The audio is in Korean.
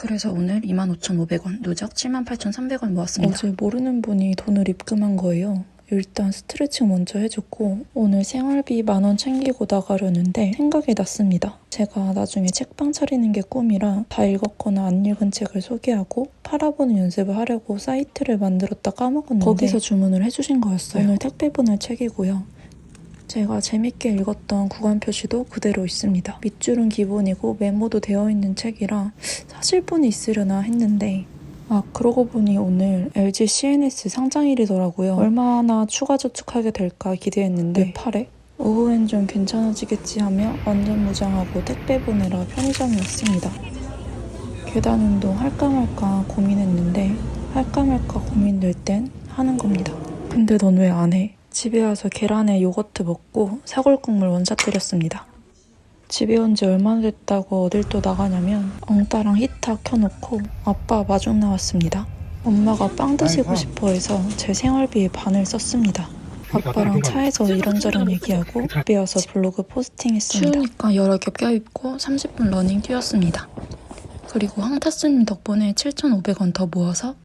그래서 오늘 25,500원, 누적 78,300원 모았습니다. 어제 모르는 분이 돈을 입금한 거예요. 일단 스트레칭 먼저 해줬고 오늘 생활비 만 원 챙기고 나가려는데 생각이 났습니다. 제가 나중에 책방 차리는 게 꿈이라 다 읽었거나 안 읽은 책을 소개하고 팔아보는 연습을 하려고 사이트를 만들었다 까먹었는데 거기서 주문을 해주신 거였어요. 오늘 택배 보낼 책이고요. 제가 재밌게 읽었던 구간 표시도 그대로 있습니다. 밑줄은 기본이고 메모도 되어 있는 책이라 사실분이 있으려나 했는데 아 그러고 보니 오늘 LG CNS 상장일이더라고요. 얼마나 추가 저축하게 될까 기대했는데 왜 팔에? 오후엔 좀 괜찮아지겠지 하며 완전 무장하고 택배 보내러 편의점에 왔습니다. 계단 운동 할까 말까 고민했는데 할까 말까 고민될 땐 하는 겁니다. 근데 넌 왜 안 해? 집에 와서 계란에 요거트 먹고 사골국물 원샷 끓였습니다. 집에 온 지 얼마나 됐다고 어딜 또 나가냐면 엉따랑 히터 켜놓고 아빠 마중 나왔습니다. 엄마가 빵 드시고 싶어 해서 제 생활비의 반을 썼습니다. 아빠랑 차에서 이런저런 얘기하고 집에 와서 블로그 포스팅했습니다. 추우니까 여러 겹 껴입고 30분 러닝 뛰었습니다. 그리고 황타스님 덕분에 7,500원 더 모아서